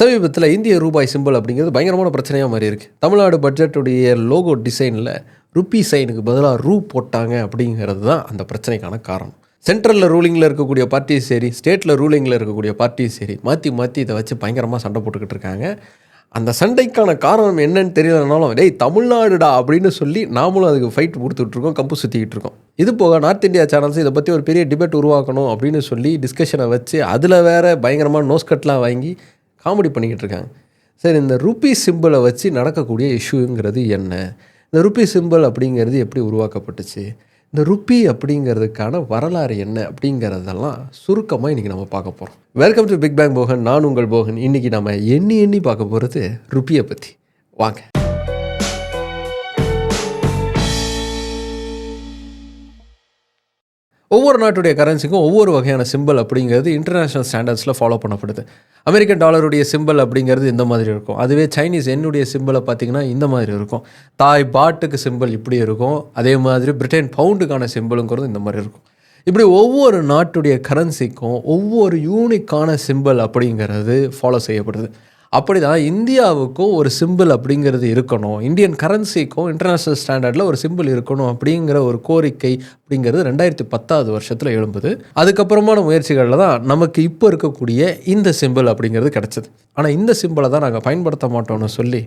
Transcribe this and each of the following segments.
சமீபத்தில் இந்திய ரூபாய் சிம்பிள் அப்படிங்கிறது பயங்கரமான பிரச்சனையாக மாதிரி இருக்குது தமிழ்நாடு பட்ஜெட்டுடைய லோகோ டிசைனில் ருப்பி சைனுக்கு பதிலாக ரூ போட்டாங்க அப்படிங்கிறது தான் அந்த பிரச்சனைக்கான காரணம். சென்ட்ரலில் ரூலிங்கில் இருக்கக்கூடிய பார்ட்டியும் சரி ஸ்டேட்டில் ரூலிங்கில் இருக்கக்கூடிய பார்ட்டியும் சரி மாற்றி மாற்றி இதை வச்சு பயங்கரமாக சண்டை போட்டுக்கிட்டு இருக்காங்க. அந்த சண்டைக்கான காரணம் என்னன்னு தெரியலனாலும் டேய் தமிழ்நாடுடா அப்படின்னு சொல்லி நாமளும் அதுக்கு ஃபைட் கொடுத்துட்ருக்கோம் கம்பு சுற்றிக்கிட்டு இருக்கோம். இது போக நார்த் இந்தியா சேனல்ஸ் இதை பற்றி ஒரு பெரிய டிபேட் உருவாக்கணும் அப்படின்னு சொல்லி டிஸ்கஷனை வச்சு அதில் வேற பயங்கரமாக நோஸ்கட்லாம் வாங்கி காமெடி பண்ணிக்கிட்டு இருக்காங்க சரி இந்த ருப்பி சிம்பிளை வச்சு நடக்கக்கூடிய இஷ்யூங்கிறது என்ன? இந்த ருப்பி சிம்பிள் அப்படிங்கிறது எப்படி உருவாக்கப்பட்டுச்சு? இந்த ருப்பி அப்படிங்கிறதுக்கான வரலாறு என்ன? அப்படிங்கிறதெல்லாம் சுருக்கமாக இன்றைக்கி நம்ம பார்க்க போகிறோம் welcome to big bang Bogan நான் உங்கள் போகன். இன்றைக்கி நம்ம எண்ணி எண்ணி பார்க்க போகிறது ருப்பியை பற்றி வாங்க. ஒவ்வொரு நாட்டுடைய கரன்சிக்கும் ஒவ்வொரு வகையான சிம்பிள் அப்படிங்கிறது இன்டர்நேஷ்னல் ஸ்டாண்டர்ட்ஸில் ஃபாலோ பண்ணப்படுது. அமெரிக்கன் டாலருடைய சிம்பிள் அப்படிங்கிறது இந்த மாதிரி இருக்கும். அதுவே சைனீஸ் என்னுடைய சிம்பிளை பார்த்தீங்கன்னா இந்த மாதிரி இருக்கும். தாய் பாட்டுக்கு சிம்பிள் இப்படி இருக்கும். அதே மாதிரி பிரிட்டன் பவுண்டுக்கான சிம்பிளுங்கிறது இந்த மாதிரி இருக்கும். இப்படி ஒவ்வொரு நாட்டுடைய கரன்சிக்கும் ஒவ்வொரு யூனிக்கான சிம்பிள் அப்படிங்கிறது ஃபாலோ செய்யப்படுது. அப்படி தான் இந்தியாவுக்கும் ஒரு சிம்பிள் அப்படிங்கிறது இருக்கணும். இந்தியன் கரன்சிக்கும் இன்டர்நேஷ்னல் ஸ்டாண்டர்டில் ஒரு சிம்பிள் இருக்கணும் அப்படிங்கிற ஒரு கோரிக்கை அப்படிங்கிறது ரெண்டாயிரத்தி பத்தாவது வருஷத்தில் எழும்புது. அதுக்கப்புறமான முயற்சிகளில் தான் நமக்கு இப்போ இருக்கக்கூடிய இந்த சிம்பிள் அப்படிங்கிறது கிடச்சிது. ஆனால் இந்த சிம்பிளை தான் நாங்கள் பயன்படுத்த மாட்டோம்னு சொல்லி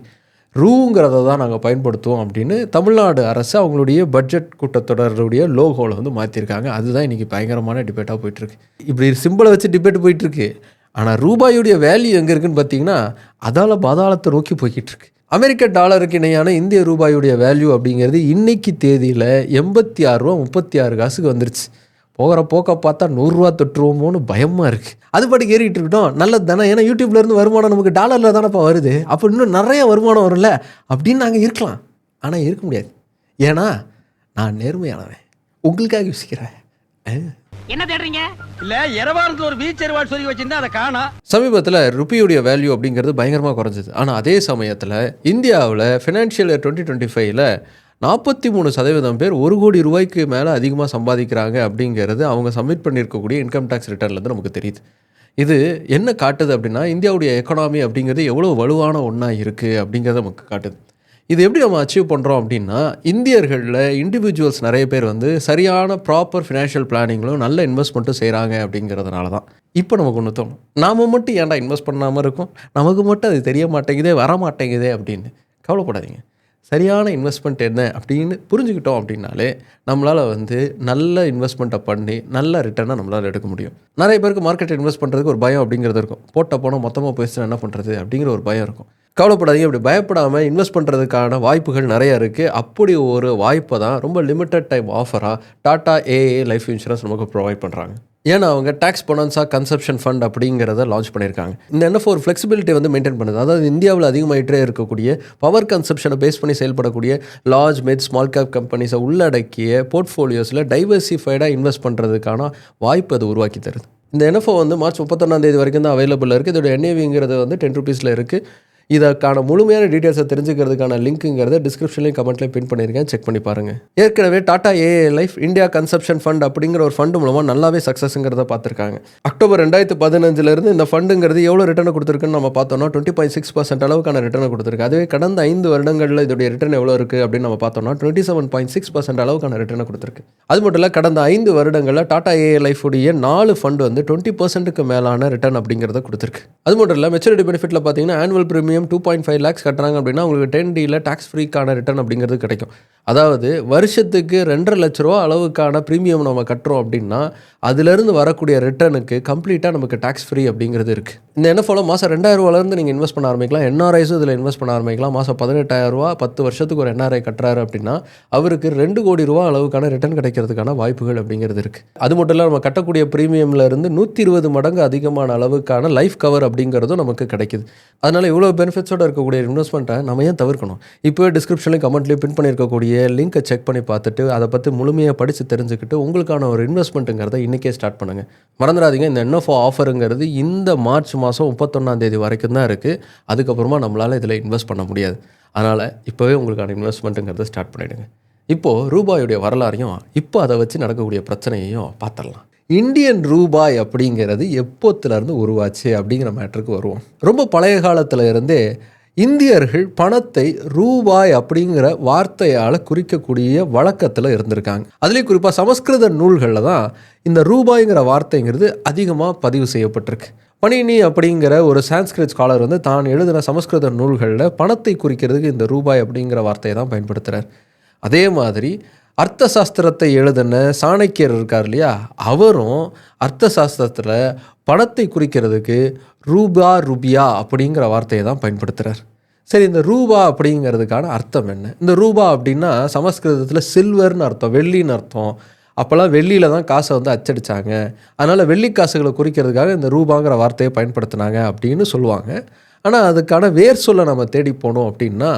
ரூங்கிறத தான் நாங்கள் பயன்படுத்துவோம் அப்படின்னு தமிழ்நாடு அரசு அவங்களுடைய பட்ஜெட் கூட்டத்தொடருடைய லோகோவில் வந்து மாற்றிருக்காங்க அதுதான் இன்றைக்கி பயங்கரமான டிபேட்டாக போயிட்டுருக்கு இப்படி சிம்பிளை வச்சு டிபேட் போயிட்டுருக்கு ஆனால் ரூபாயுடைய வேல்யூ எங்கே இருக்குன்னு பார்த்தீங்கன்னா அதால் பாதாளத்தை நோக்கி போய்கிட்டு இருக்கு அமெரிக்க டாலருக்கு இணையான இந்திய ரூபாயுடைய வேல்யூ அப்படிங்கிறது இன்னைக்கு தேதியில் எண்பத்தி ஆறு ரூபா முப்பத்தி ஆறு காசுக்கு வந்துருச்சு. போகிற போக்க பார்த்தா நூறுரூவா தொட்டுருவோமோன்னு பயமாக இருக்குது அது பாட்டுக்கு ஏறிட்டு இருக்கட்டும். நல்லது தானே. ஏன்னா யூடியூப்லேருந்து வருமானம் நமக்கு டாலரில் தானேப்பா வருது. அப்போ இன்னும் நிறைய வருமானம் வரும்ல? அப்படின்னு நாங்கள் இருக்கலாம். ஆனால் இருக்க முடியாது. ஏன்னா நான் நேர்மையானவன். உங்களுக்காக யோசிக்கிறேன். என்ன தேடுறீங்க? இல்ல இரவாரத்துல ஒரு பீச் எருவாள் சொல்லி வச்சிருந்தா அதை காணா. சமீபத்தில் ருப்பியுடைய வேல்யூ அப்படிங்கிறது பயங்கரமாக குறைஞ்சிது. ஆனால் அதே சமயத்தில் இந்தியாவில் ஃபினான்ஷியல் இயர் டுவெண்ட்டி டுவெண்ட்டி ஃபைவ்ல நாற்பத்தி மூணு சதவீதம் பேர் ஒரு கோடி ரூபாய்க்கு மேலே அதிகமாக சம்பாதிக்கிறாங்க அப்படிங்கிறது அவங்க சப்மிட் பண்ணியிருக்கக்கூடிய இன்கம் டேக்ஸ் ரிட்டர்ன்லேருந்து நமக்கு தெரியுது. இது என்ன காட்டுது அப்படின்னா இந்தியாவுடைய எக்கனாமி அப்படிங்கிறது எவ்வளோ வலுவான ஒன்றா இருக்குது அப்படிங்கிறத நமக்கு காட்டுது. இது எப்படி நம்ம அச்சீவ் பண்ணுறோம் அப்படின்னா இந்தியர்களில் இண்டிவிஜுவல்ஸ் நிறைய பேர் வந்து சரியான ப்ராப்பர் ஃபினான்ஷியல் பிளானிங்களும் நல்ல இன்வெஸ்ட்மெண்ட்டும் செய்கிறாங்க அப்படிங்கிறதுனால தான். இப்போ நமக்கு ஒன்று தோணும். நாம் மட்டும் ஏன்டா இன்வெஸ்ட் பண்ணாமல் இருக்கும்? நமக்கு மட்டும் அது தெரிய மாட்டேங்குதே வர மாட்டேங்குதே அப்படின்னு கவலைப்படாதீங்க. சரியான இன்வெஸ்ட்மெண்ட் என்ன அப்படின்னு புரிஞ்சுக்கிட்டோம் அப்படின்னாலே நம்மளால் வந்து நல்ல இன்வெஸ்ட்மெண்ட்டை பண்ணி நல்ல ரிட்டர்னை நம்மளால் எடுக்க முடியும். நிறைய பேருக்கு மார்க்கெட் இன்வெஸ்ட் பண்ணுறதுக்கு ஒரு பயம் அப்படிங்கிறது இருக்கும். போட்ட போனால் மொத்தமாக போயிடுச்சுன்னா என்ன பண்ணுறது அப்படிங்கிற ஒரு பயம் இருக்கும். கவலைப்படாதீங்க அப்படி பயப்படாமல் இன்வெஸ்ட் பண்ணுறதுக்கான வாய்ப்புகள் நிறைய இருக்குது அப்படி ஒரு வாய்ப்பை தான் ரொம்ப லிமிட்டட் டைம் ஆஃபராக டாடா ஏஏ லைஃப் இன்சூரன்ஸ் நமக்கு ப்ரொவைட் பண்ணுறாங்க ஏன்னா அவங்க டேக்ஸ் பொனன்ஸா கன்சப்ஷன் ஃபண்ட் அப்படிங்கிறத லான்ச் பண்ணியிருக்காங்க. இந்த என்எஃப் ஒரு ஃப்ளெக்சிபிலிட்டி வந்து மெயின்டைன் பண்ணுது. அதாவது இந்தியாவில் அதிகமாகிட்டே இருக்கக்கூடிய பவர் கன்சப்ஷனை பேஸ் பண்ணி செயல்படக்கூடிய லார்ஜ் மிட் ஸ்மால் கேப் கம்பெனிஸை உள்ளடக்கிய போர்ட்ஃபோலியோஸில் டைவர்சிஃபைடாக இன்வெஸ்ட் பண்ணுறதுக்கான வாய்ப்பு அது உருவாக்கி தருது. இந்த என்எஃப்ஓ வந்து மார்ச் முப்பத்தொன்னாந்தேதி வரைக்கும் தான் அவைலபிள் இருக்குது இதோட என்ஏவிங்கிறது வந்து டென் ருபீஸில் இருக்குது இதற்கான முழுமையான டீட்டெயில்ஸை தெரிஞ்சுக்கிறதுக்கான லிங்க்குங்கிறத டிஸ்கிரிப்ஷன்லையும் கமெண்ட்லையும் பின் பண்ணியிருக்கேன். செக் பண்ணி பாருங்கள் ஏற்கனவே Tata AIA life India consumption fund அப்படிங்கிற ஒரு ஃபண்டு மூலமாக நல்லாவே சக்ஸஸ்ங்கிறத பார்த்துருக்காங்க. அக்டோபர் ரெண்டாயிரத்து பதினஞ்சுலேருந்து இந்த ஃபண்டுங்கிறது எவ்வளோ ரிட்டர்ன் கொடுத்துருக்குன்னு நம்ம பார்த்தோம்னா டுவெண்ட்டி பாயிண்ட் சிக்ஸ் பர்சன்ட் அளவுக்கான ரிட்டர்ன் கொடுத்துருக்கு. அதுவே கடந்த ஐந்து வருடங்களில் இதோடைய ரிட்டர்ன் எவ்வளோ இருக்குது அப்படின்னு நம்ம பார்த்தோம்னா twenty seven point six percent அளவுக்கான ரிட்டர்னை கொடுத்துருக்கு. அது மட்டும் இல்லை கடந்த ஐந்து வருடங்களில் டாடா ஏஏ லைஃப் உடைய நாலு ஃபண்டு வந்து டுவெண்ட்டி பர்சன்ட்டுக்கு மேலான ரிட்டர்ன் அப்படிங்கிறத கொடுத்துருக்கு. அது மட்டும் இல்லை மெச்சூரிட்டி பெனிஃபிட்டில் பார்த்தீங்கன்னா annual premium two point five lakhs கட்டுறாங்க அப்படின்னா உங்களுக்கு டென் டியில் டேக்ஸ் ஃப்ரீக்கான ரிட்டர்ன் அப்படிங்கிறது கிடைக்கும். அதாவது வருஷத்துக்கு ரெண்டரை லட்ச ரூபா அளவுக்கான ப்ரீமியம் நம்ம கட்டுறோம் அப்படின்னா அதுலேருந்து வரக்கூடிய ரிட்டர்னுக்கு கம்ப்ளீட்டாக நமக்கு டேக்ஸ் ஃப்ரீ அப்படிங்கிறது இருக்குது இந்த என்ன ஃபாலோ மாதம் ரெண்டாயிரரூவாலேருந்து நீங்கள் இன்வெஸ்ட் பண்ண ஆரம்பிக்கலாம். என்ஆர்ஐஸும் இதில் இன்வெஸ்ட் பண்ண ஆரம்பிக்கலாம். மாதம் பதினெட்டாயிரம் ரூபா பத்து வருஷத்துக்கு ஒரு என்ஆர்ஐ கட்டுறாரு அப்படின்னா அவருக்கு ரெண்டு கோடி ரூபா அளவுக்கான ரிட்டர்ன் கிடைக்கிறதுக்கான வாய்ப்புகள் அப்படிங்கிறது இருக்குது அது மட்டும் இல்லை நம்ம கட்டக்கூடிய ப்ரீமியம்ல இருந்து நூற்றி இருபது மடங்கு அதிகமான அளவுக்கான லைஃப் கவர் அப்படிங்கிறதும் நமக்கு கிடைக்குது. அதனால் இவ்வளோ பெனிஃபிட்ஸோட இருக்கக்கூடிய இன்வெஸ்ட்மெண்ட்டை நம்ம ஏன் தவிர்க்கணும்? இப்போ டிஸ்கிரிப்ஷன்லையும் கமெண்ட்லேயும் பின் பண்ணியிருக்கக்கூடிய லிங்க்கை செக் பண்ணி பார்த்துட்டு அதை பற்றி முழுமையாக படித்து தெரிஞ்சுக்கிட்டு உங்களுக்கான ஒரு இன்வெஸ்ட்மெண்ட்டுங்கிறத இன்றைக்கே ஸ்டார்ட் பண்ணுங்கள் மறந்துடாதீங்க இந்த என்எஃப்ஓ ஆஃபருங்கிறது இந்த மார்ச் மாதம் முப்பத்தொன்னாந்தேதி வரைக்கும் தான் இருக்குது அதுக்கப்புறமா நம்மளால் இதில் இன்வெஸ்ட் பண்ண முடியாது. அதனால் இப்போவே உங்களுக்கான இன்வெஸ்ட்மெண்ட்டுங்கிறத ஸ்டார்ட் பண்ணிவிடுங்க இப்போது ரூபாயுடைய வரலாறையும் இப்போ அதை வச்சு நடக்கக்கூடிய பிரச்சனையையும் பார்த்துடலாம். இந்தியன் ரூபாய் அப்படிங்கிறது எப்போத்துலேருந்து உருவாச்சு அப்படிங்கிற மேட்டருக்கு வருவோம். ரொம்ப பழைய காலத்தில் இருந்தே இந்தியர்கள் பணத்தை ரூபாய் அப்படிங்கிற வார்த்தையால் குறிக்கக்கூடிய வழக்கத்தில் இருந்திருக்காங்க. அதுலேயும் குறிப்பாக சமஸ்கிருத நூல்களில் தான் இந்த ரூபாய்ங்கிற வார்த்தைங்கிறது அதிகமாக பதிவு செய்யப்பட்டிருக்கு. பணினி அப்படிங்கிற ஒரு சான்ஸ்கிரிட் ஸ்காலர் வந்து தான் எழுதின சமஸ்கிருத நூல்களில் பணத்தை குறிக்கிறதுக்கு இந்த ரூபாய் அப்படிங்கிற வார்த்தையை தான் பயன்படுத்துகிறார் அதே மாதிரி அர்த்த சாஸ்திரத்தை எழுதின சாணக்கியர் இருக்கார் இல்லையா? அவரும் அர்த்த சாஸ்திரத்தில் பணத்தை குறிக்கிறதுக்கு ரூபா ருபியா அப்படிங்கிற வார்த்தையை தான் பயன்படுத்துகிறார் சரி இந்த ரூபா அப்படிங்கிறதுக்கான அர்த்தம் என்ன? இந்த ரூபா அப்படின்னா சமஸ்கிருதத்தில் சில்வர்னு அர்த்தம் வெள்ளின்னு அர்த்தம். அப்போல்லாம் வெள்ளியில் தான் காசை வந்து அச்சடிச்சாங்க. அதனால் வெள்ளி காசுகளை குறிக்கிறதுக்காக இந்த ரூபாங்கிற வார்த்தையை பயன்படுத்தினாங்க அப்படின்னு சொல்லுவாங்க. ஆனால் அதுக்கான வேர் சொல்ல நம்ம தேடி போனோம் அப்படின்னா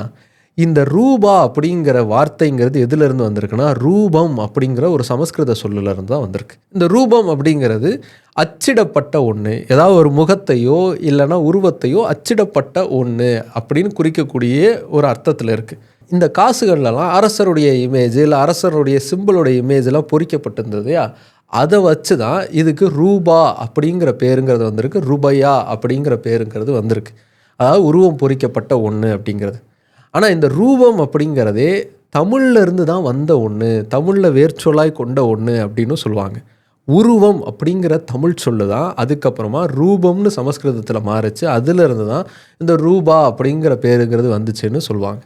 இந்த ரூபா அப்படிங்கிற வார்த்தைங்கிறது எதுலேருந்து வந்திருக்குன்னா ரூபம் அப்படிங்கிற ஒரு சமஸ்கிருத சொல்லுலேருந்து தான் வந்திருக்கு. இந்த ரூபம் அப்படிங்கிறது அச்சிடப்பட்ட ஒன்று ஏதாவது ஒரு முகத்தையோ இல்லைன்னா உருவத்தையோ அச்சிடப்பட்ட ஒன்று அப்படின்னு குறிக்கக்கூடிய ஒரு அர்த்தத்தில் இருக்குது இந்த காசுகள்லாம் அரசருடைய இமேஜ் இல்லை அரசருடைய சிம்பிளுடைய இமேஜ்லாம் பொறிக்கப்பட்டிருந்ததையா அதை வச்சு தான் இதுக்கு ரூபா அப்படிங்கிற பேருங்கிறது வந்திருக்கு. ரூபையா அப்படிங்கிற பேருங்கிறது வந்திருக்கு. அதாவது உருவம் பொறிக்கப்பட்ட ஒன்று அப்படிங்கிறது. ஆனால் இந்த ரூபம் அப்படிங்கிறதே தமிழ்ல இருந்து தான் வந்த ஒன்று தமிழில் வேர்ச்சொல்லாய் கொண்ட ஒன்று அப்படின்னு சொல்லுவாங்க. உருவம் அப்படிங்கிற தமிழ் சொல்லு தான் அதுக்கப்புறமா ரூபம்னு சமஸ்கிருதத்தில் மாறிச்சு அதிலிருந்து தான் இந்த ரூபா அப்படிங்கிற பேருங்கிறது வந்துச்சுன்னு சொல்லுவாங்க.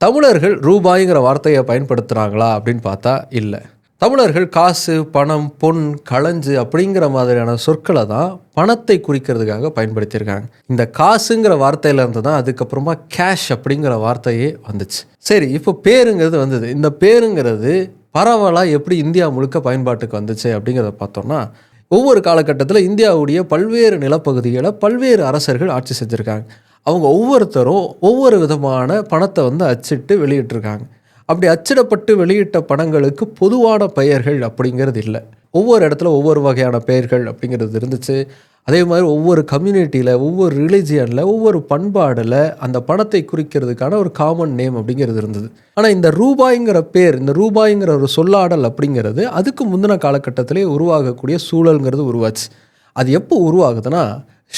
தமிழர்கள் ரூபாய்ங்கிற வார்த்தையை பயன்படுத்துகிறாங்களா அப்படின்னு பார்த்தா இல்லை. தமிழர்கள் காசு பணம் பொன் களஞ்சு அப்படிங்கிற மாதிரியான சொற்களை தான் பணத்தை குறிக்கிறதுக்காக பயன்படுத்தியிருக்காங்க. இந்த காசுங்கிற வார்த்தையிலேருந்து தான் அதுக்கப்புறமா கேஷ் அப்படிங்கிற வார்த்தையே வந்துச்சு. சரி இப்போ பேருங்கிறது வந்தது. இந்த பேருங்கிறது பரவலாக எப்படி இந்தியா முழுக்க பயன்பாட்டுக்கு வந்துச்சு அப்படிங்கிறத பார்த்தோம்னா ஒவ்வொரு காலகட்டத்தில் இந்தியாவுடைய பல்வேறு நிலப்பகுதிகளை பல்வேறு அரசர்கள் ஆட்சி செஞ்சுருக்காங்க. அவங்க ஒவ்வொருத்தரும் ஒவ்வொரு விதமான பணத்தை வந்து அச்சிட்டு வெளியிட்டிருக்காங்க. அப்படி அச்சிடப்பட்டு வெளியிட்ட படங்களுக்கு பொதுவான பெயர்கள் அப்படிங்கிறது இல்லை. ஒவ்வொரு இடத்துல ஒவ்வொரு வகையான பெயர்கள் அப்படிங்கிறது இருந்துச்சு. அதே மாதிரி ஒவ்வொரு கம்யூனிட்டியில் ஒவ்வொரு ரிலிஜியனில் ஒவ்வொரு பண்பாடில் அந்த பணத்தை குறிக்கிறதுக்கான ஒரு காமன் நேம் அப்படிங்கிறது இருந்தது. ஆனால் இந்த ரூபாய்ங்கிற பேர் இந்த ரூபாய்ங்கிற ஒரு சொல்லாடல் அப்படிங்கிறது அதுக்கு முந்தின காலகட்டத்திலே உருவாகக்கூடிய சூழல்ங்கிறது உருவாச்சு. அது எப்போ உருவாகுதுன்னா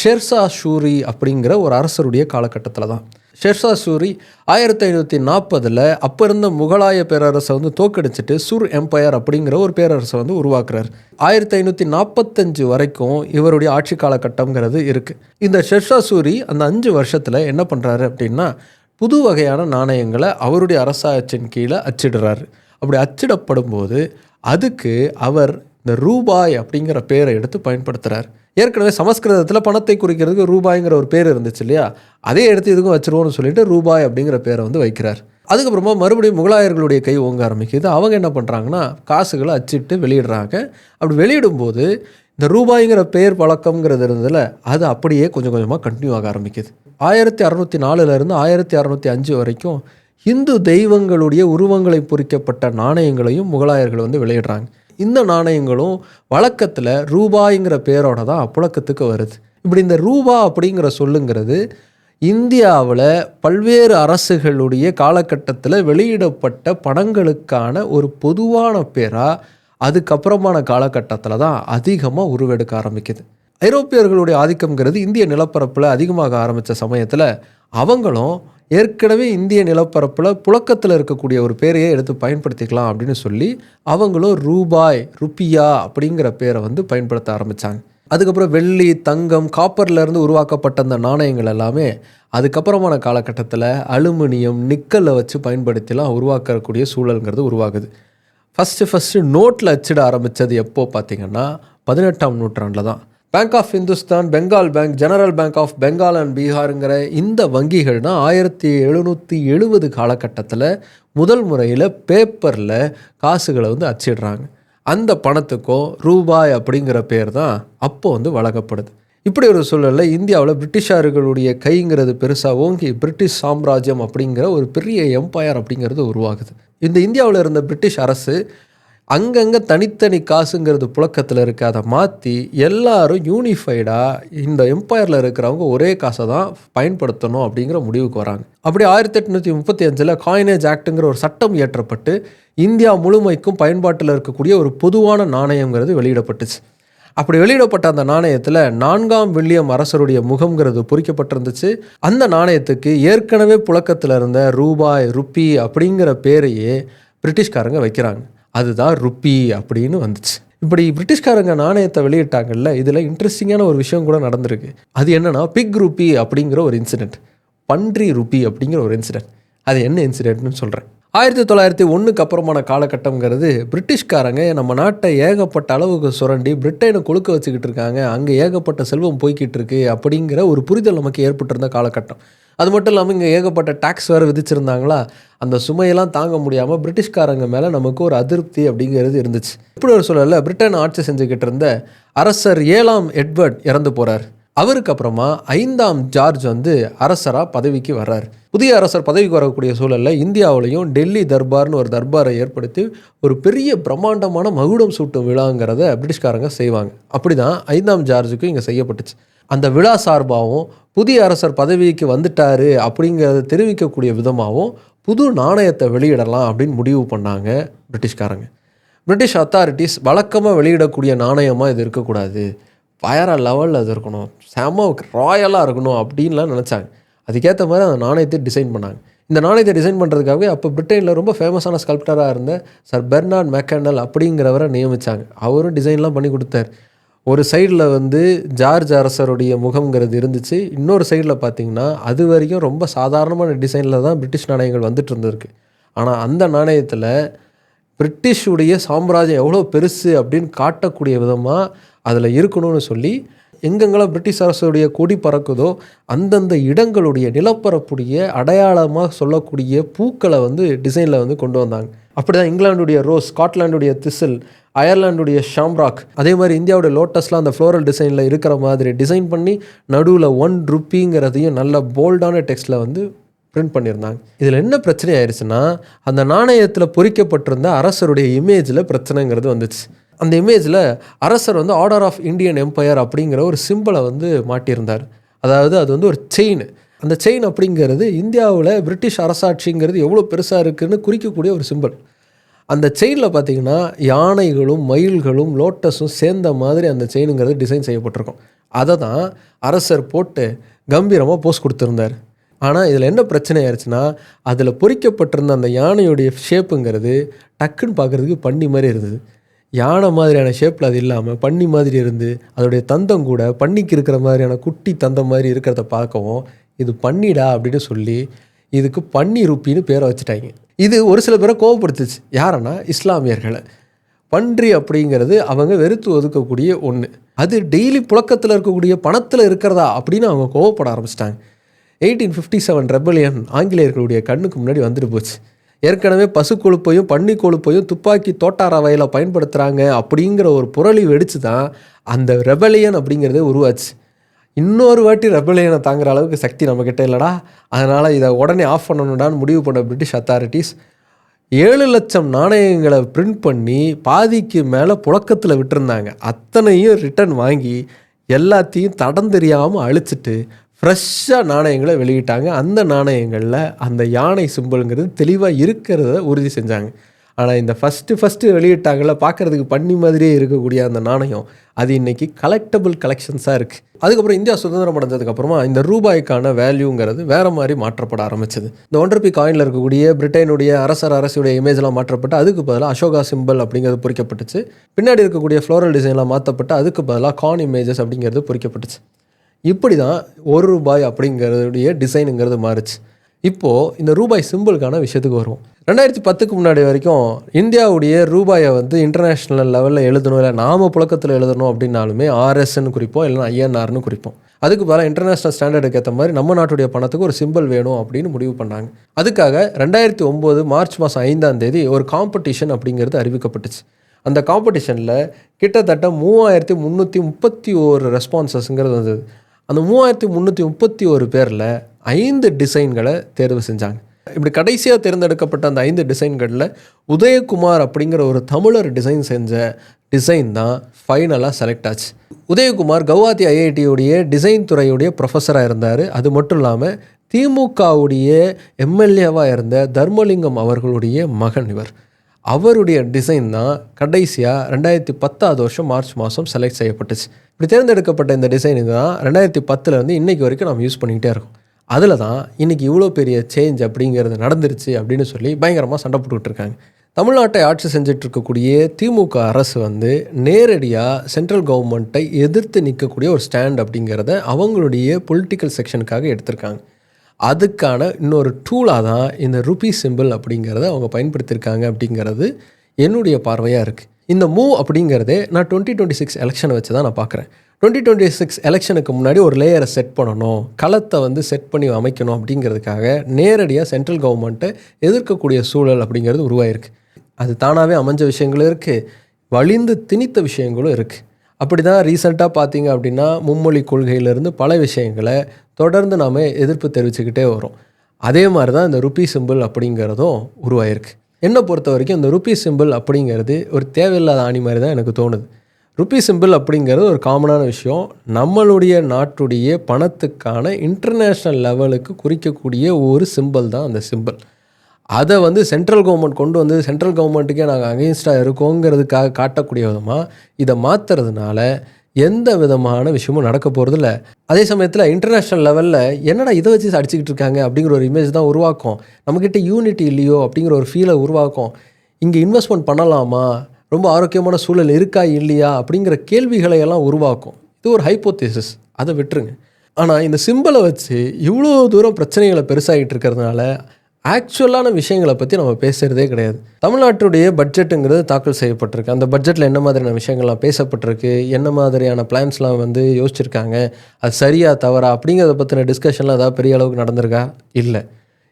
ஷெர்ஷா ஷூரி அப்படிங்கிற ஒரு அரசருடைய காலகட்டத்தில் தான். ஷெர்ஷா சூரி ஆயிரத்தி ஐநூற்றி நாற்பதில் அப்போ இருந்த முகலாய பேரரசை வந்து தோக்கடிச்சிட்டு சுர் எம்பையர் அப்படிங்கிற ஒரு பேரரசை வந்து உருவாக்குறாரு. ஆயிரத்தி ஐநூற்றி நாற்பத்தஞ்சு வரைக்கும் இவருடைய ஆட்சி காலகட்டம்ங்கிறது இருக்குது இந்த ஷெர்ஷா சூரி அந்த அஞ்சு வருஷத்தில் என்ன பண்ணுறாரு அப்படின்னா புது வகையான நாணயங்களை அவருடைய அரசாட்சியின் கீழே அச்சிடுறாரு. அப்படி அச்சிடப்படும் போது அதுக்கு அவர் இந்த ரூபாய் அப்படிங்கிற பேரை எடுத்து பயன்படுத்துகிறார் ஏற்கனவே சமஸ்கிருதத்தில் பணத்தை குறிக்கிறதுக்கு ரூபாய்ங்கிற ஒரு பேர் இருந்துச்சு இல்லையா? அதே எடுத்து இதுக்கும் வச்சிருவோம்னு சொல்லிட்டு ரூபாய் அப்படிங்கிற பேரை வந்து வைக்கிறார். அதுக்கப்புறமா மறுபடியும் முகலாயர்களுடைய கை ஓங்க ஆரம்பிக்குது. அவங்க என்ன பண்ணுறாங்கன்னா காசுகளை அச்சிட்டு வெளியிடுறாங்க. அப்படி வெளியிடும்போது இந்த ரூபாய்ங்கிற பெயர் பழக்கம்ங்கிறது இருந்ததில் அது அப்படியே கொஞ்சம் கொஞ்சமாக கண்டினியூ ஆக ஆரம்பிக்குது. ஆயிரத்தி அறநூற்றி நாலுலேருந்து ஆயிரத்தி அறநூற்றி அஞ்சு வரைக்கும் இந்து தெய்வங்களுடைய உருவங்களை பொறிக்கப்பட்ட நாணயங்களையும் முகலாயர்கள் வந்து வெளியிடுறாங்க. இந்த நாணயங்களும் வழக்கத்தில் ரூபாய்ங்கிற பேரோட தான் புழக்கத்துக்கு வருது. இப்படி இந்த ரூபா அப்படிங்கிற சொல்லுங்கிறது இந்தியாவில் பல்வேறு அரசுகளுடைய காலகட்டத்தில் வெளியிடப்பட்ட பணங்களுக்கான ஒரு பொதுவான பேராக அதுக்கப்புறமான காலகட்டத்தில் தான் அதிகமாக உருவெடுக்க ஆரம்பிக்குது. ஐரோப்பியர்களுடைய ஆதிக்கம்ங்கிறது இந்திய நிலப்பரப்பில் அதிகமாக ஆரம்பித்த சமயத்தில் அவங்களும் ஏற்கனவே இந்திய நிலப்பரப்பில் புழக்கத்தில் இருக்கக்கூடிய ஒரு பேரையே எடுத்து பயன்படுத்திக்கலாம் அப்படின்னு சொல்லி அவங்களும் ரூபாய் ருப்பியா அப்படிங்கிற பேரை வந்து பயன்படுத்த ஆரம்பித்தாங்க அதுக்கப்புறம் வெள்ளி தங்கம் காப்பர்லேருந்து உருவாக்கப்பட்ட அந்த நாணயங்கள் எல்லாமே அதுக்கப்புறமான காலகட்டத்தில் அலுமினியம் நிக்கலை வச்சு பயன்படுத்திலாம் உருவாக்கக்கூடிய சூழல்ங்கிறது உருவாகுது. ஃபஸ்ட்டு ஃபஸ்ட்டு நோட்டில் அச்சிட ஆரம்பித்தது எப்போ பார்த்தீங்கன்னா பதினெட்டாம் நூற்றாண்டில் தான் bank of Hindustan Bengal bank general bank of Bengal and பீகாருங்கிற இந்த வங்கிகள்னால் ஆயிரத்தி எழுநூற்றி எழுபது காலகட்டத்தில் முதல் முறையில் பேப்பரில் காசுகளை வந்து அச்சிடுறாங்க. அந்த பணத்துக்கும் ரூபாய் அப்படிங்கிற பேர் தான் அப்போ வந்து வழங்கப்படுது. இப்படி ஒரு சூழலில் இந்தியாவில் பிரிட்டிஷார்களுடைய கைங்கிறது பெருசாக ஓங்கி பிரிட்டிஷ் சாம்ராஜ்யம் அப்படிங்கிற ஒரு பெரிய எம்பையர் அப்படிங்கிறது உருவாகுது. இந்த இந்தியாவில் இருந்த பிரிட்டிஷ் அரசு அங்கங்கே தனித்தனி காசுங்கிறது புழக்கத்தில் இருக்க அதை மாற்றி எல்லாரும் யூனிஃபைடாக இந்த எம்பையரில் இருக்கிறவங்க ஒரே காசை தான் பயன்படுத்தணும் அப்படிங்கிற முடிவுக்கு வராங்க. அப்படி ஆயிரத்தி எட்நூற்றி முப்பத்தி அஞ்சில் காயினேஜ் ஆக்டுங்கிற ஒரு சட்டம் இயற்றப்பட்டு இந்தியா முழுமைக்கும் பயன்பாட்டில் இருக்கக்கூடிய ஒரு பொதுவான நாணயங்கிறது வெளியிடப்பட்டுச்சு. அப்படி வெளியிடப்பட்ட அந்த நாணயத்தில் நான்காம் வில்லியம் அரசருடைய முகம்ங்கிறது பொறிக்கப்பட்டிருந்துச்சு. அந்த நாணயத்துக்கு ஏற்கனவே புழக்கத்தில் இருந்த ரூபாய் ருப்பி அப்படிங்கிற பேரையே பிரிட்டிஷ்காரங்க வைக்கிறாங்க. அதுதான் ருப்பி அப்படின்னு வந்துச்சு. இப்படி பிரிட்டிஷ்காரங்க நாணயத்தை வெளியிட்டாங்கல்ல இதில் இன்ட்ரெஸ்டிங்கான ஒரு விஷயம் கூட நடந்திருக்கு. அது என்னென்னா பிக் ருப்பி அப்படிங்கிற ஒரு இன்சிடென்ட் பன்றி ருப்பி அப்படிங்கிற ஒரு இன்சிடென்ட் அது என்ன இன்சிடென்ட்னு சொல்கிறேன் ஆயிரத்தி தொள்ளாயிரத்தி ஒன்றுக்கு அப்புறமான காலகட்டங்கிறது பிரிட்டிஷ்காரங்க நம்ம நாட்டை ஏகப்பட்ட அளவுக்கு சுரண்டி பிரிட்டனை கொழுக்க வச்சுக்கிட்டு இருக்காங்க அங்கே ஏகப்பட்ட செல்வம் போய்கிட்டு இருக்கு அப்படிங்கிற ஒரு புரிதல் நமக்கு ஏற்பட்டிருந்த காலகட்டம். அது மட்டும் இல்லாமல் இங்கே ஏகப்பட்ட டேக்ஸ் வேறு விதிச்சிருந்தாங்களா? அந்த சுமையெல்லாம் தாங்க முடியாமல் பிரிட்டிஷ்காரங்க மேலே நமக்கு ஒரு அதிருப்தி அப்படிங்கிறது இருந்துச்சு. இப்படி ஒரு சூழலில் பிரிட்டன் ஆட்சி செஞ்சுக்கிட்டு இருந்த அரசர் ஏழாம் எட்வர்ட் இறந்து போகிறார் அவருக்கு அப்புறமா ஐந்தாம் ஜார்ஜ் வந்து அரசராக பதவிக்கு வர்றார். புதிய அரசர் பதவிக்கு வரக்கூடிய சூழலில் இந்தியாவிலையும் டெல்லி தர்பார்னு ஒரு தர்பாரை ஏற்படுத்தி ஒரு பெரிய பிரம்மாண்டமான மகுடம் சூட்டும் விழாங்கிறத பிரிட்டிஷ்காரங்க செய்வாங்க. அப்படி தான் ஐந்தாம் ஜார்ஜுக்கும் இங்கே செய்யப்பட்டுச்சு. அந்த விழா சார்பாகவும் புதிய அரசர் பதவிக்கு வந்துட்டார் அப்படிங்கிறத தெரிவிக்கக்கூடிய விதமாகவும் புது நாணயத்தை வெளியிடலாம் அப்படின்னு முடிவு பண்ணாங்க பிரிட்டிஷ்காரங்க. பிரிட்டிஷ் அத்தாரிட்டிஸ் வழக்கமாக வெளியிடக்கூடிய நாணயமாக இது இருக்கக்கூடாது. வேற லெவலில் அது இருக்கணும். செம ராயலாக இருக்கணும் அப்படின்லாம் நினச்சாங்க. அதுக்கேற்ற மாதிரி அந்த நாணயத்தை டிசைன் பண்ணாங்க. இந்த நாணயத்தை டிசைன் பண்ணுறதுக்காகவே அப்போ பிரிட்டனில் ரொம்ப ஃபேமஸான ஸ்கல்ப்டராக இருந்த சர் பெர்னார்ட் மெக்கண்டல் அப்படிங்கிறவரை நியமித்தாங்க அவரும் டிசைன்லாம் பண்ணி கொடுத்தாரு. ஒரு சைடில் வந்து ஜார்ஜ் அரசருடைய முகம்ங்கிறது இருந்துச்சு. இன்னொரு சைடில் பார்த்தீங்கன்னா அது வரைக்கும் ரொம்ப சாதாரணமான டிசைனில் தான் பிரிட்டிஷ் நாணயங்கள் வந்துட்டு இருந்திருக்கு. ஆனால் அந்த நாணயத்தில் பிரிட்டிஷுடைய சாம்ராஜ்யம் எவ்வளோ பெருசு அப்படின்னு காட்டக்கூடிய விதமாக அதில் இருக்கணும்னு சொல்லி எங்கெங்கெல்லாம் பிரிட்டிஷ் அரசுடைய கொடி பறக்குதோ அந்தந்த இடங்களுடைய நிலப்பரப்புடைய அடையாளமாக சொல்லக்கூடிய பூக்களை வந்து டிசைனில் வந்து கொண்டு வந்தாங்க. அப்படி தான் இங்கிலாந்துடைய ரோஸ் ஸ்காட்லாண்டுடைய திசில் அயர்லாண்டுடைய ஷாம்ராக் அதே மாதிரி இந்தியாவுடைய லோட்டஸ்லாம் அந்த ஃப்ளோரல் டிசைனில் இருக்கிற மாதிரி டிசைன் பண்ணி நடுவில் ஒன் ருப்பிங்கிறதையும் நல்ல போல்டான டெக்ஸ்ட்டில் வந்து பிரிண்ட் பண்ணியிருந்தாங்க. இதில் என்ன பிரச்சனை ஆயிடுச்சுன்னா அந்த நாணயத்தில் பொறிக்கப்பட்டிருந்த அரசருடைய இமேஜில் பிரச்சனைங்கிறது வந்துச்சு. அந்த இமேஜில் அரசர் வந்து ஆர்டர் ஆஃப் இந்தியன் எம்பையர் அப்படிங்கிற ஒரு சிம்பிளை வந்து மாட்டியிருந்தார். அதாவது அது வந்து ஒரு செயின் அந்த செயின் அப்படிங்கிறது இந்தியாவில் பிரிட்டிஷ் அரசாட்சிங்கிறது எவ்வளோ பெருசாக இருக்குதுன்னு குறிக்கக்கூடிய ஒரு சிம்பிள் அந்த செயினில் பார்த்தீங்கன்னா யானைகளும் மயில்களும் லோட்டஸும் சேர்ந்த மாதிரி அந்த செயினுங்கிறது டிசைன் செய்யப்பட்டிருக்கும். அதை தான் அரசர் போட்டு கம்பீரமாக போஸ் கொடுத்துருந்தார். ஆனால் இதில் என்ன பிரச்சனை ஆயிடுச்சுன்னா அதில் பொறிக்கப்பட்டிருந்த அந்த யானையுடைய ஷேப்புங்கிறது டக்குன்னு பார்க்குறதுக்கு பண்ணி மாதிரி இருந்தது. யானை மாதிரியான ஷேப்பில் அது இல்லாமல் பன்னி மாதிரி இருந்து அதோடைய தந்தம் கூட பன்னிக்கு இருக்கிற மாதிரியான குட்டி தந்தம் மாதிரி இருக்கிறத பார்க்கவும் இது பன்னிடா அப்படின்னு சொல்லி இதுக்கு பன்னி ருப்பின்னு பேரை வச்சுட்டாங்க. இது ஒரு சில பேரை கோவப்படுத்துச்சு. யாரன்னா இஸ்லாமியர்களை. பன்றி அப்படிங்கிறது அவங்க வெறுத்து ஒதுக்கக்கூடிய ஒன்று அது டெய்லி புழக்கத்தில் இருக்கக்கூடிய பணத்தில் இருக்கிறதா அப்படின்னு அவங்க கோவப்பட ஆரம்பிச்சிட்டாங்க. எயிட்டீன் ஃபிஃப்டி செவன் ரெபலியன் ஆங்கிலேயர்களுடைய கண்ணுக்கு முன்னாடி வந்துட்டு போச்சு. ஏற்கனவே பசு கொழுப்பையும் பன்னி கொழுப்பையும் துப்பாக்கி தோட்டார வயலில் பயன்படுத்துகிறாங்க அப்படிங்கிற ஒரு புரளி வெடிச்சு தான் அந்த ரெபலியன் அப்படிங்கிறதே உருவாச்சு. இன்னொரு வாட்டி ரெபலியனை தாங்குற அளவுக்கு சக்தி நம்மக்கிட்ட இல்லைடா. அதனால் இதை உடனே ஆஃப் பண்ணணுடான்னு முடிவு பண்ண பிரிட்டிஷ் அத்தாரிட்டிஸ் ஏழு லட்சம் நாணயங்களை பிரிண்ட் பண்ணி பாதிக்கு மேலே புழக்கத்தில் விட்டுருந்தாங்க. அத்தனையும் ரிட்டர்ன் வாங்கி எல்லாத்தையும் தடம் தெரியாமல் அழிச்சிட்டு ஃப்ரெஷ்ஷாக நாணயங்களை வெளியிட்டாங்க. அந்த நாணயங்களில் அந்த யானை சிம்பிள்ங்கிறது தெளிவாக இருக்கிறத உறுதி செஞ்சாங்க. ஆனால் இந்த ஃபஸ்ட்டு ஃபஸ்ட்டு வெளியிட்டாங்கள பார்க்குறதுக்கு பண்ணி மாதிரியே இருக்கக்கூடிய அந்த நாணயம் அது இன்னைக்கு கலெக்டபிள் கலெக்ஷன்ஸாக இருக்குது அதுக்கப்புறம் இந்தியா சுதந்திரம் அடைஞ்சதுக்கப்புறமா இந்த ரூபாய்க்கான வேல்யூங்கிறது வேறு மாதிரி மாற்றப்பட ஆரம்பிச்சது. இந்த ஒன் காயினில் இருக்கக்கூடிய பிரிட்டனுடைய அரசர் அரசுடைய இமேஜ்லாம் மாற்றப்பட்டு அதுக்கு பதிலாக அசோகா சிம்பிள் அப்படிங்கிறது பொறிக்கப்பட்டுச்சு. பின்னாடி இருக்கக்கூடிய ஃப்ளோரல் டிசைன்லாம் மாற்றப்பட்டு அதுக்கு பதிலாக கான் இமேஜஸ் அப்படிங்கிறது பொறிக்கப்பட்டுச்சு. இப்படி தான் ஒரு ரூபாய் அப்படிங்கிறதுடைய டிசைனுங்கிறது மாறுச்சு. இப்போது இந்த ரூபாய் சிம்பிளுக்கான விஷயத்துக்கு வருவோம். ரெண்டாயிரத்தி பத்துக்கு முன்னாடி வரைக்கும் இந்தியாவுடைய ரூபாயை வந்து இன்டர்நேஷ்னல் லெவலில் எழுதணும் இல்லை நாம புழக்கத்தில் எழுதணும் அப்படின்னாலுமே ஆர்எஸ்ன்னு குறிப்போம் இல்லைனா ஐஎன்ஆர்னு குறிப்போம். அதுக்கு பதிலாக இன்டர்நேஷ்னல் ஸ்டாண்டர்டுக்கு ஏற்ற மாதிரி நம்ம நாட்டுடைய பணத்துக்கு ஒரு சிம்பிள் வேணும் அப்படின்னு முடிவு பண்ணாங்க. அதுக்காக ரெண்டாயிரத்தி ஒம்பது மார்ச் மாதம் ஐந்தாம் தேதி ஒரு காம்படிஷன் அப்படிங்கிறது அறிவிக்கப்பட்டுச்சு. அந்த காம்படிஷனில் கிட்டத்தட்ட மூவாயிரத்தி முந்நூற்றி முப்பத்தி ஓரு ரெஸ்பான்சஸ்ங்கிறது வந்தது. அந்த மூவாயிரத்தி முந்நூற்றி முப்பத்தி ஒரு பேரில் ஐந்து டிசைன்களை தேர்வு செஞ்சாங்க. இப்படி கடைசியாக தேர்ந்தெடுக்கப்பட்ட அந்த ஐந்து டிசைன்களில் உதயகுமார் அப்படிங்கிற ஒரு தமிழர் டிசைன் செஞ்ச டிசைன் தான் ஃபைனலாக செலக்ட் ஆச்சு. உதயகுமார் கவுஹாத்தி ஐஐடியுடைய டிசைன் துறையுடைய ப்ரொஃபஸராக இருந்தார். அது மட்டும் இல்லாமல் திமுகவுடைய எம்எல்ஏவாக இருந்த தர்மலிங்கம் அவர்களுடைய மகன் இவர். அவருடைய டிசைன் தான் கடைசியாக ரெண்டாயிரத்தி பத்தாவது வருஷம் மார்ச் மாதம் செலக்ட் செய்யப்பட்டுச்சு. இப்படி தேர்ந்தெடுக்கப்பட்ட இந்த டிசைன் தான் ரெண்டாயிரத்தி பத்துலேருந்து இன்றைக்கி வரைக்கும் நம்ம யூஸ் பண்ணிக்கிட்டே இருக்கோம். அதில் தான் இன்றைக்கி இவ்வளோ பெரிய சேஞ்ச் அப்படிங்கிறது நடந்துருச்சு அப்படின்னு சொல்லி பயங்கரமாக சண்டை போட்டுக்கிட்டு இருக்காங்க. தமிழ்நாட்டை ஆட்சி செஞ்சுட்டு இருக்கக்கூடிய திமுக அரசு வந்து நேரடியாக சென்ட்ரல் கவர்மெண்ட்டை எதிர்த்து நிற்கக்கூடிய ஒரு ஸ்டாண்ட் அப்படிங்கிறத அவங்களுடைய பொலிட்டிக்கல் செக்ஷனுக்காக எடுத்திருக்காங்க. அதுக்கான இன்னொரு டூலாக தான் இந்த ருபி சிம்பிள் அப்படிங்கிறத அவங்க பயன்படுத்தியிருக்காங்க அப்படிங்கிறது என்னுடைய பார்வையாக இருக்குது இந்த மூவ் அப்படிங்கிறதே நான் டுவெண்ட்டி டுவெண்ட்டி சிக்ஸ் எலெக்ஷனை வச்சு தான் நான் பார்க்குறேன். டுவெண்ட்டி டுவெண்ட்டி சிக்ஸ் எலெக்ஷனுக்கு முன்னாடி ஒரு லேயரை செட் பண்ணணும் களத்தை வந்து செட் பண்ணி அமைக்கணும் அப்படிங்கிறதுக்காக நேரடியாக சென்ட்ரல் கவர்மெண்ட்டை எதிர்க்கக்கூடிய சூழல் அப்படிங்கிறது உருவாயிருக்கு. அது தானாகவே அமைஞ்ச விஷயங்களும் இருக்குது வலிந்து திணித்த விஷயங்களும் இருக்குது அப்படி தான் ரீசெண்டாக பார்த்தீங்க அப்படின்னா மும்மொழி கொள்கையிலேருந்து பல விஷயங்களை தொடர்ந்து நாம் எதிர்ப்பு தெரிவிச்சுக்கிட்டே வரோம். அதே மாதிரி தான் இந்த ருப்பி சிம்பிள் அப்படிங்கிறதும் உருவாயிருக்கு. என்னை பொறுத்த வரைக்கும் இந்த ருப்பி சிம்பிள் அப்படிங்கிறது ஒரு தேவையில்லாத ஆணி மாதிரி தான் எனக்கு தோணுது. ருப்பி சிம்பிள் அப்படிங்கிறது ஒரு காமனான விஷயம். நம்மளுடைய நாட்டுடைய பணத்துக்கான இன்டர்நேஷ்னல் லெவலுக்கு குறிக்கக்கூடிய ஒரு சிம்பிள் தான் அந்த சிம்பிள் அதை வந்து சென்ட்ரல் கவர்மெண்ட் கொண்டு வந்து சென்ட்ரல் கவர்மெண்ட்டுக்கே நாங்கள் அகெயின்ஸ்டாக இருக்கோங்கிறதுக்காக காட்டக்கூடிய விதமாக இதை மாற்றுறதுனால எந்த விதமான விஷயமும் நடக்க போகிறதில்ல அதே சமயத்தில் இன்டர்நேஷ்னல் லெவலில் என்னடா இதை வச்சு அடிச்சுக்கிட்டு இருக்காங்க அப்படிங்கிற ஒரு இமேஜ் தான் உருவாக்கும். நம்மக்கிட்ட யூனிட்டி இல்லையோ அப்படிங்கிற ஒரு ஃபீலை உருவாக்கும். இங்கே இன்வெஸ்ட்மெண்ட் பண்ணலாமா? ரொம்ப ஆரோக்கியமான சூழல் இருக்கா இல்லையா? அப்படிங்கிற கேள்விகளை எல்லாம் உருவாக்கும். இது ஒரு ஹைப்போத்தேசிஸ் அதை விட்டுருங்க. ஆனால் இந்த சிம்பிளை வச்சு இவ்வளோ தூரம் பிரச்சனைகளை பெருசாகிட்டு இருக்கிறதுனால ஆக்சுவலான விஷயங்களை பற்றி நம்ம பேசுகிறதே கிடையாது. தமிழ்நாட்டுடைய பட்ஜெட்டுங்கிறது தாக்கல் செய்யப்பட்டிருக்கு. அந்த பட்ஜெட்டில் என்ன மாதிரியான விஷயங்கள்லாம் பேசப்பட்டிருக்கு? என்ன மாதிரியான பிளான்ஸ்லாம் வந்து யோசிச்சிருக்காங்க? அது சரியா தவறா? அப்படிங்கிறத பற்றின டிஸ்கஷன்லாம் ஏதாவது பெரிய அளவுக்கு நடந்திருக்கா? இல்லை.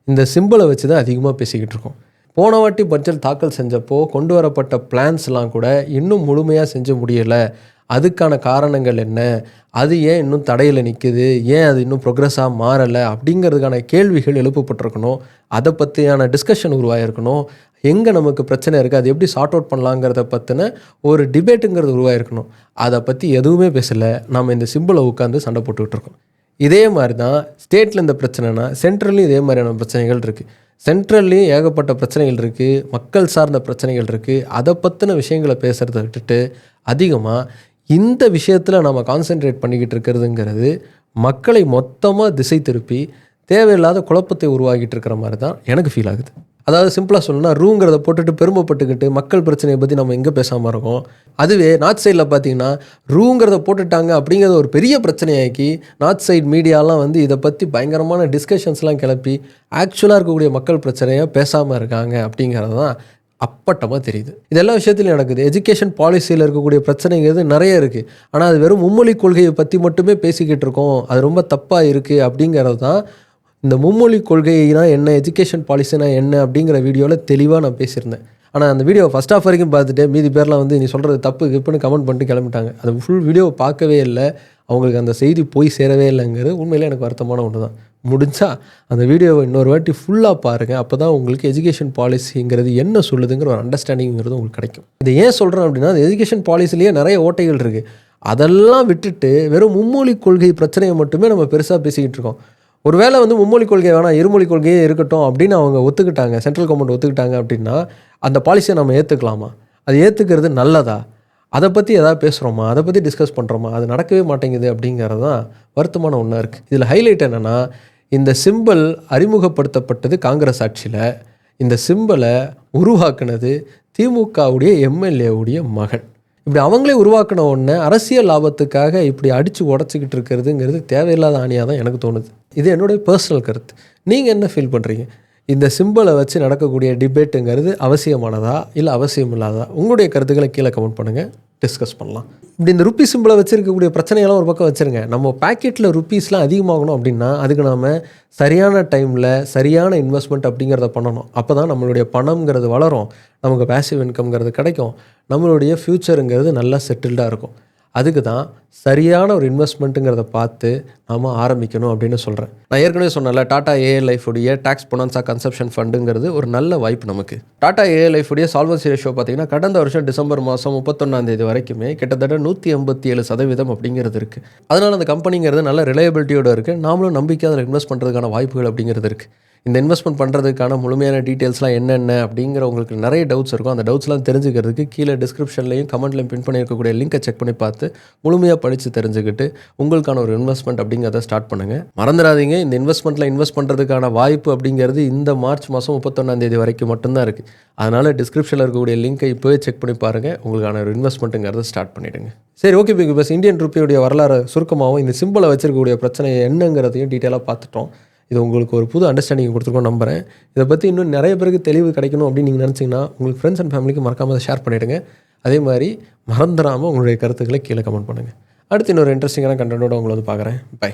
இந்த சிம்பிளை வச்சு தான் அதிகமாக பேசிக்கிட்டு இருக்கோம். போன வாட்டி பட்ஜெட் தாக்கல் செஞ்சப்போ கொண்டு வரப்பட்ட பிளான்ஸ்லாம் கூட இன்னும் முழுமையாக செஞ்சு முடியலை. அதுக்கான காரணங்கள் என்ன? அது ஏன் இன்னும் தடையில் நிற்குது ஏன் அது இன்னும் ப்ரொக்ரெஸ்ஸாக மாறலை? அப்படிங்கிறதுக்கான கேள்விகள் எழுப்பப்பட்டிருக்கணும். அதை பற்றியான டிஸ்கஷன் உருவாயிருக்கணும். எங்கே நமக்கு பிரச்சனை இருக்குது அது எப்படி சார்ட் அவுட் பண்ணலாங்கிறத பற்றின ஒரு டிபேட்டுங்கிறது உருவாயிருக்கணும். அதை பற்றி எதுவுமே பேசலை. நம்ம இந்த சிம்பிளை உட்காந்து சண்டை போட்டுக்கிட்டு இருக்கோம். இதே மாதிரி தான் ஸ்டேட்டில் இந்த பிரச்சனைனா சென்ட்ரல்லையும் இதே மாதிரியான பிரச்சனைகள் இருக்குது சென்ட்ரல்லையும் ஏகப்பட்ட பிரச்சனைகள் இருக்குது மக்கள் சார்ந்த பிரச்சனைகள் இருக்குது அதை பற்றின விஷயங்களை பேசுகிறத விட்டுட்டு அதிகமாக இந்த விஷயத்தில் நம்ம கான்சென்ட்ரேட் பண்ணிக்கிட்டு இருக்கிறதுங்கிறது மக்களை மொத்தமாக திசை திருப்பி தேவையில்லாத குழப்பத்தை உருவாக்கிட்டு இருக்கிற மாதிரி தான் எனக்கு ஃபீல் ஆகுது. அதாவது சிம்பிளாக சொல்லணும்னா ரூங்கிறத போட்டுட்டு பெருமைப்பட்டுக்கிட்டு மக்கள் பிரச்சனையை பற்றி நம்ம எங்கே பேசாமல் இருக்கோம்? அதுவே நார்த் சைடில் பார்த்தீங்கன்னா ரூங்கிறத போட்டுட்டாங்க அப்படிங்கிறத ஒரு பெரிய பிரச்சனையாக்கி நார்த் சைடு மீடியாலாம் வந்து இதை பற்றி பயங்கரமான டிஸ்கஷன்ஸ்லாம் கிளப்பி ஆக்சுவலாக இருக்கக்கூடிய மக்கள் பிரச்சனையை பேசாமல் இருக்காங்க அப்படிங்கிறது தான் அப்பட்டமாக தெரியுது. இதெல்லாம் எல்லா விஷயத்துலையும் நடக்குது. எஜுகேஷன் பாலிசியில் இருக்கக்கூடிய பிரச்சனைங்கிறது நிறைய இருக்குது ஆனால் அது வெறும் மும்மொழி கொள்கையை பற்றி மட்டுமே பேசிக்கிட்டு இருக்கோம். அது ரொம்ப தப்பாக இருக்குது அப்படிங்கிறது தான் இந்த மும்மொழி கொள்கைனா என்ன எஜுகேஷன் பாலிசினா என்ன அப்படிங்கிற வீடியோவில் தெளிவாக நான் பேசியிருந்தேன். ஆனால் அந்த வீடியோ ஃபஸ்ட் ஆஃப் வரைக்கும் பார்த்துட்டு மீதி பேர்லாம் வந்து நீ சொல்கிறது தப்பு கிப்புன்னு கமெண்ட் பண்ணிட்டு கிளம்பிட்டாங்க. அந்த ஃபுல் வீடியோவை பார்க்கவே இல்லை. அவங்களுக்கு அந்த செய்தி போய் சேரவே இல்லைங்கிறது உண்மையிலே எனக்கு வருத்தமான ஒன்று தான் முடிஞ்சா அந்த வீடியோவை இன்னொரு வாட்டி ஃபுல்லாக பாருங்கள் அப்போ தான் உங்களுக்கு எஜுகேஷன் பாலிசிங்கிறது என்ன சொல்லுதுங்கிற ஒரு அண்டர்ஸ்டாண்டிங்கிறது உங்களுக்கு கிடைக்கும். இதை ஏன் சொல்கிறேன் அப்படின்னா அந்த எஜுகேஷன் பாலிசிலேயே நிறைய ஓட்டைகள் இருக்குது அதெல்லாம் விட்டுட்டு வெறும் மும்மொழி கொள்கை பிரச்சனையை மட்டுமே நம்ம பெருசாக பேசிக்கிட்டு இருக்கோம். ஒரு வேளை வந்து மும்மொழி கொள்கை வேணாம் இருமொழி கொள்கையே இருக்கட்டும் அப்படின்னு அவங்க ஒத்துக்கிட்டாங்க சென்ட்ரல் கவர்மெண்ட் ஒத்துக்கிட்டாங்க அப்படின்னா அந்த பாலிசியை நம்ம ஏற்றுக்கலாமா அது ஏற்றுக்கிறது நல்லதா? அதை பற்றி எதாவது பேசுகிறோமா அதை பற்றி டிஸ்கஸ் பண்ணுறோமா அது நடக்கவே மாட்டேங்குது அப்படிங்கிறது தான் வருத்தமான ஒன்றா இருக்குது இதில் ஹைலைட் என்னென்னா இந்த சிம்பிள் அறிமுகப்படுத்தப்பட்டது காங்கிரஸ் ஆட்சியில். இந்த சிம்பிளை உருவாக்குனது திமுகவுடைய எம்எல்ஏவுடைய மகன் இப்படி அவங்களே உருவாக்கின ஒன்று அரசியல் லாபத்துக்காக இப்படி அடித்து உடச்சிக்கிட்டு இருக்கிறதுங்கிறது தேவையில்லாத ஆணியாக தான் எனக்கு தோணுது. இது என்னுடைய பர்சனல் கருத்து. நீங்கள் என்ன ஃபீல் பண்ணுறீங்க இந்த சிம்பிளை வச்சு நடக்கக்கூடிய டிபேட்டுங்கிறது அவசியமானதா? இல்லை அவசியம் இல்லாததா உங்களுடைய கருத்துக்களை கீழே கமெண்ட் பண்ணுங்கள் டிஸ்கஸ் பண்ணலாம். இப்படி இந்த ருப்பி சிம்பிளை வச்சுருக்கக்கூடிய பிரச்சனையெல்லாம் ஒரு பக்கம் வச்சுருங்க. நம்ம பேக்கெட்டில் ருப்பீஸ்லாம் அதிகமாகணும் அப்படின்னா அதுக்கு நாம் சரியான டைமில் சரியான இன்வெஸ்ட்மெண்ட் அப்படிங்கிறத பண்ணணும். அப்போ தான் நம்மளுடைய பணம்ங்கிறது வளரும். நமக்கு பேசிவ் இன்கம்ங்கிறது கிடைக்கும். நம்மளுடைய ஃப்யூச்சருங்கிறது நல்லா செட்டில்டாக இருக்கும். அதுக்கு தான் சரியான ஒரு இன்வெஸ்ட்மெண்ட்டுங்கிறத பார்த்து நாம் ஆரம்பிக்கணும் அப்படின்னு சொல்கிறேன் நான் ஏற்கனவே சொன்னல டாடா ஏஏ லைஃப் உடைய டேக்ஸ் பொனான்சா கன்சப்ஷன் ஃபண்டுங்கிறது ஒரு நல்ல வாய்ப்பு நமக்கு. டாடா ஏஏ லைஃப் உடைய சால்வன்சி ரேஷியோ பார்த்தீங்கன்னா கடந்த வருஷம் டிசம்பர் மாதம் முப்பத்தொன்னாந்தேதி வரைக்குமே கிட்டத்தட்ட நூற்றி எண்பத்தி ஏழு சதவீதம் அப்படிங்கிறது இருக்குது அதனால் அந்த கம்பெனிங்கிறது நல்ல ரிலையபிலிட்டியோட இருக்குது நாமளும் நம்பிக்கை அதில் இன்வெஸ்ட் பண்ணுறதுக்கான வாய்ப்புகள் அப்படிங்கிறது இருக்குது இந்த இன்வெஸ்ட்மெண்ட் பண்ணுறதுக்கான முழுமையான டீட்டெயில்ஸ்லாம் என்னென்ன அப்படிங்கிற உங்களுக்கு நிறைய டவுட்ஸ் இருக்கும். அந்த டவுட்ஸ்லாம் தெரிஞ்சுக்கிறதுக்கு கீழே டிஸ்கிரிப்ஷன்லையும் கமெண்ட்லையும் பின் பண்ணியிருக்கக்கூடிய லிங்கை செக் பண்ணி பார்த்து முழுமையாக படித்து தெரிஞ்சுக்கிட்டு உங்களுக்கான ஒரு இன்வெஸ்ட்மெண்ட் அப்படிங்கிறத ஸ்டார்ட் பண்ணுங்கள் மறந்துடாதீங்க. இந்த இன்வெஸ்ட்மெண்ட்டில் இன்வெஸ்ட் பண்ணுறதுக்கான வாய்ப்பு அப்படிங்கிறது இந்த மார்ச் மாதம் முப்பத்தொன்னாந்தேதி வரைக்கும் மட்டும்தான் இருக்குது அதனால் டிஸ்கிரிப்ஷனில் இருக்கக்கூடிய லிங்கை இப்போவே செக் பண்ணி பாருங்கள் உங்களுக்கான ஒரு இன்வெஸ்ட்மெண்ட்டுங்கிறத ஸ்டார்ட் பண்ணிவிடுங்க சரி ஓகே பிக் பஸ் இந்தியன் ருப்பியுடைய வரலாறு சுருக்கமாகவும் இந்த சிம்பிளை வச்சிருக்கக்கூடிய பிரச்சனை என்னங்கிறதையும் டீட்டெயிலாக பார்த்துட்டோம். இது உங்களுக்கு ஒரு புது அண்டர்ஸ்டாண்டிங் கொடுத்துருக்கோம் நம்புகிறேன் இதை பற்றி இன்னும் நிறைய பேருக்கு தெளிவு கிடைக்கணும் அப்படின்னு நீங்கள் நினச்சிங்கன்னா உங்களுக்கு ஃப்ரெண்ட்ஸ் அண்ட் ஃபேமிலிக்கு மறக்காமல் அதை ஷேர் பண்ணிவிடுங்க அதே மாதிரி மறந்துடாமல் உங்களுடைய கருத்துக்களை கீழே கமெண்ட் பண்ணுங்கள் அடுத்து இன்னொரு இன்ட்ரெஸ்டிங்கான கண்டென்ட்டோட உங்களை வந்து பார்க்குறேன். பை